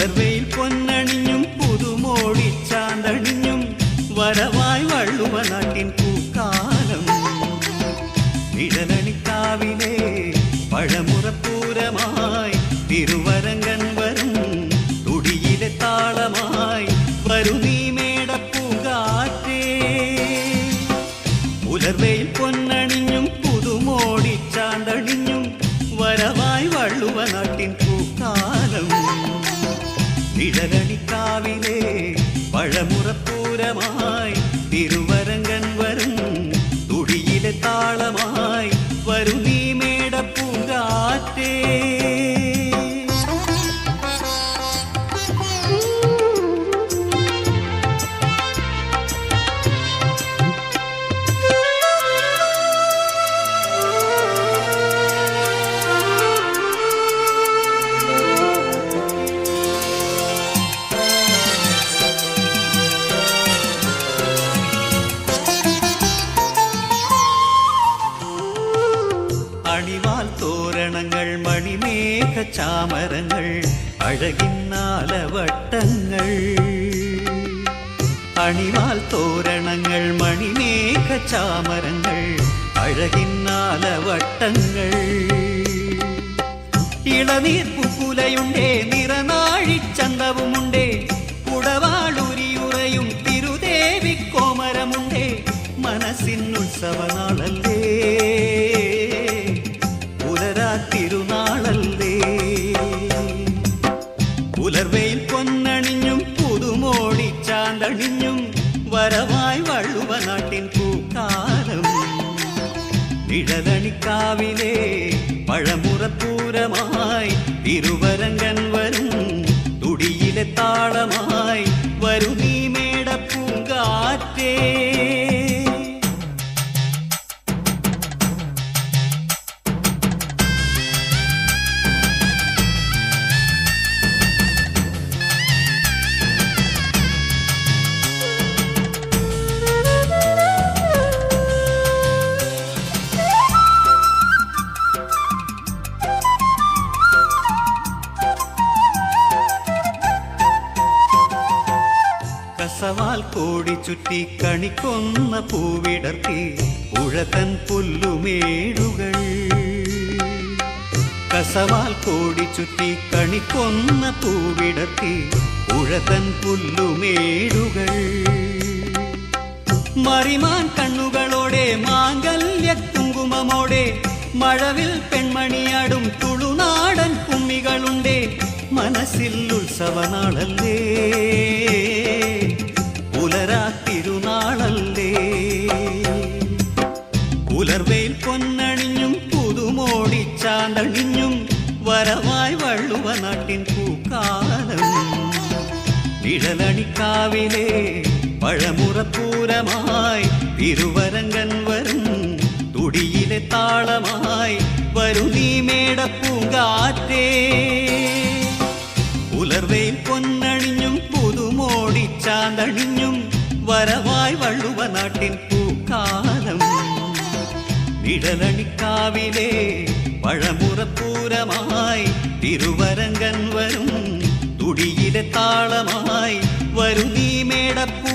പുലർവയിൽ പൊന്നണിഞ്ഞും പുതുമോടി ചാന്തണിഞ്ഞും വരവായി വള്ളുവ നാട്ടിൻ പൂക്കാലം. നിഴലണിക്കാവിലെ പഴമുറപ്പൂരമായി തിരുവരങ്കൻ ചാമരങ്ങൾ അഴകിന്നാലവട്ടങ്ങൾ അണിവാൽ തോരണങ്ങൾ മണിമേഘ ചാമരങ്ങൾ അഴകിന്നാലവട്ടങ്ങൾ ഇളനീർ പുക്കുലയുണ്ടേ നിറനാഴിച്ചന്തവുമുണ്ടേ കുടവാളുരിയുറയും തിരുദേവി കോമരമുണ്ടേ. മനസ്സിനുത്സവനാളല്ലേ നിഴലണിക്കാവിലെ പഴമുറപ്പൂരമായി തിരുവരങ്കൻ വരും തുടിയിലെ താളമായി കസവാൽ കോടി ചുറ്റി കണിക്കൊന്ന പൂവിടർത്തി ഉഴതൻ പുല്ലുമേടുകൾ കസവാൽ കോടി ചുറ്റി കണിക്കൊന്ന പൂവിടർത്തി ഉഴതൻ പുല്ലുമേടുകൾ മറിമാൻ കണ്ണുകളോടെ മാംഗല്യ കുങ്കുമമോടെ മഴവിൽ പെൺമണിയാടും തുളുനാടൻ കുമ്മികളുണ്ടേ മനസ്സിൽ ഉത്സവനാളല്ലേ? പുലരാ തിരുനാളല്ലേ പുലർവേൽ പൊന്നണിഞ്ഞും പുതുമോടി ചാന്തണിഞ്ഞും വരവായി വള്ളുവ നാട്ടിൻ പൂക്കാലം. നിഴലണിക്കാവിലെ പഴമുറപ്പൂരമായി തിരുവരങ്കൻ വരും തുടിയിലെ താളമായി വരു നീ മേടപ്പൂങ്കാറ്റേ പുലർവേൽ പൊന്നണിഞ്ഞും ചാന്തണിഞ്ഞും വരവായി വള്ളുവ നാട്ടിൻ പൂക്കാലം. നിഴലണിക്കാവിലെ പഴമുറപ്പൂരമായി തിരുവരങ്കൻ വരും. തുടിയിലെ താളമായി വരുന്നീ മേടപ്പൂ